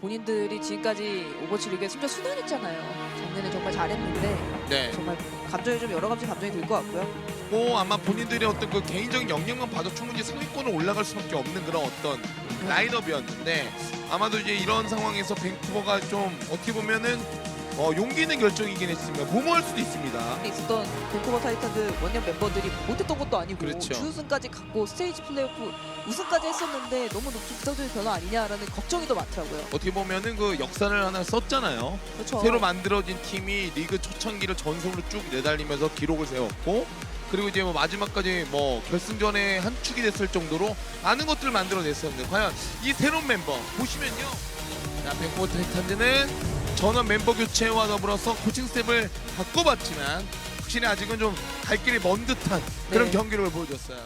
본인들이 지금까지 오버워치 리그에 심지어 수단했잖아요. 작년에 정말 잘했는데 네. 정말 감정이 좀 여러 가지 감정이 들 것 같고요. 뭐 아마 본인들의 어떤 그 개인적인 영역만 봐도 충분히 상위권을 올라갈 수밖에 없는 그런 어떤 라인업이었는데 아마도 이제 이런 상황에서 밴쿠버가 좀 어떻게 보면은 어, 용기 있는 결정이긴 했습니다. 무모할 수도 있습니다. 있었던 밴쿠버 타이탄즈 원년 멤버들이 못했던 것도 아니고 그렇죠. 주우승까지 갖고 스테이지 플레이오프 우승까지 했었는데 너무 높은 기성적인 변화 아니냐라는 걱정이 더 많더라고요. 어떻게 보면은 그 역사를 하나 썼잖아요. 그렇죠. 새로 만들어진 팀이 리그 초창기를 전성으로 쭉 내달리면서 기록을 세웠고 그리고 이제 뭐 마지막까지 뭐 결승전에 한 축이 됐을 정도로 많은 것들을 만들어냈었는데 과연 이 새로운 멤버 보시면요 자 뱅코버 타이탄즈는 전원 멤버 교체와 더불어서 코칭 스텝을 바꿔봤지만 확실히 아직은 좀 갈 길이 먼 듯한 그런 네. 경기력을 보여줬어요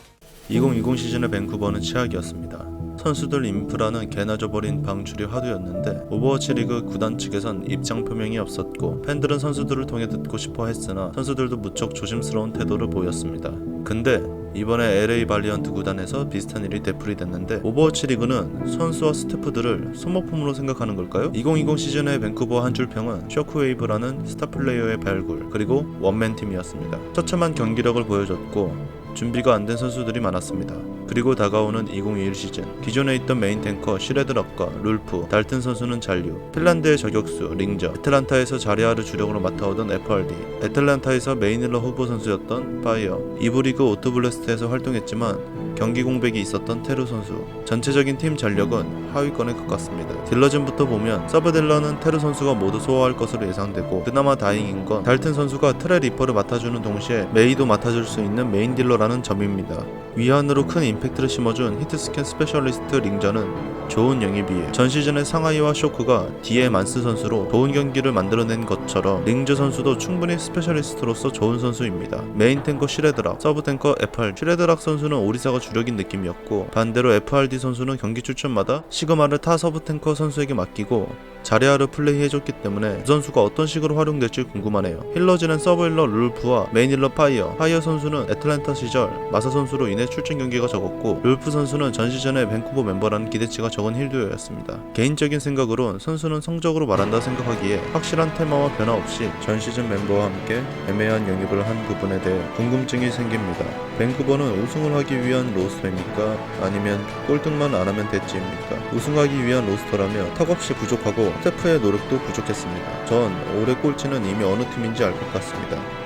2020 시즌의 밴쿠버는 최악이었습니다. 선수들 인프라는 개나 져버린 방출이 화두였는데 오버워치 리그 구단 측에선 입장 표명이 없었고 팬들은 선수들을 통해 듣고 싶어 했으나 선수들도 무척 조심스러운 태도를 보였습니다. 근데 이번에 LA 발리언트 구단에서 비슷한 일이 되풀이 됐는데 오버워치 리그는 선수와 스태프들을 소모품으로 생각하는 걸까요? 2020 시즌의 밴쿠버 한줄 평은 쇼크웨이브라는 스타 플레이어의 발굴 그리고 원맨 팀이었습니다. 처참한 경기력을 보여줬고 준비가 안 된 선수들이 많았습니다. 그리고 다가오는 2021 시즌 기존에 있던 메인 탱커 시레드락과 룰프, 달튼 선수는 잔류, 핀란드의 저격수 링저, 애틀란타에서 자리아를 주력으로 맡아오던 FRD, 애틀란타에서 메인일러 후보 선수였던 파이어, 이브리그 오토블레스트에서 활동했지만 경기 공백이 있었던 테루 선수. 전체적인 팀 전력은 하위권에 가깝습니다. 딜러진부터 보면 서브 딜러는 테루 선수가 모두 소화할 것으로 예상되고 그나마 다행인 건 달튼 선수가 트레 리퍼를 맡아주는 동시에 메이도 맡아줄 수 있는 메인 딜러라는 점입니다. 위안으로 큰 임팩트를 심어준 히트스캔 스페셜리스트 링저는 좋은 영입이에요. 전 시즌에 상하이와 쇼크가 뒤에 만스 선수로 좋은 경기를 만들어낸 것처럼 링저 선수도 충분히 스페셜리스트로서 좋은 선수입니다. 메인 탱커 시레드락, 서브 탱커 FR, 시레드락 선수는 오리사가 주력인 느낌이었고 반대로 FRD 선수는 경기 출전마다 시그마를 타 서브 탱커 선수에게 맡기고 자리아를 플레이해줬기 때문에 그 선수가 어떤 식으로 활용될지 궁금하네요. 힐러진은 서브 힐러 룰프와 메인 힐러 파이어, 파이어 선수는 애틀랜타 시절 마사 선수로 인해 출전 경기가 적었고 룰프 선수는 전 시즌에 밴쿠버 멤버라는 기대치가 적은 힐듀어였습니다. 개인적인 생각으론 선수는 성적으로 말한다 생각하기에 확실한 테마와 변화 없이 전 시즌 멤버와 함께 애매한 영입을 한 부분에 대해 궁금증이 생깁니다. 밴쿠버는 우승을 하기 위한 로스터입니까? 아니면 꼴등만 안 하면 됐지입니까? 우승하기 위한 로스터라며 턱없이 부족하고 스태프의 노력도 부족했습니다. 전 올해 꼴찌는 이미 어느 팀인지 알 것 같습니다.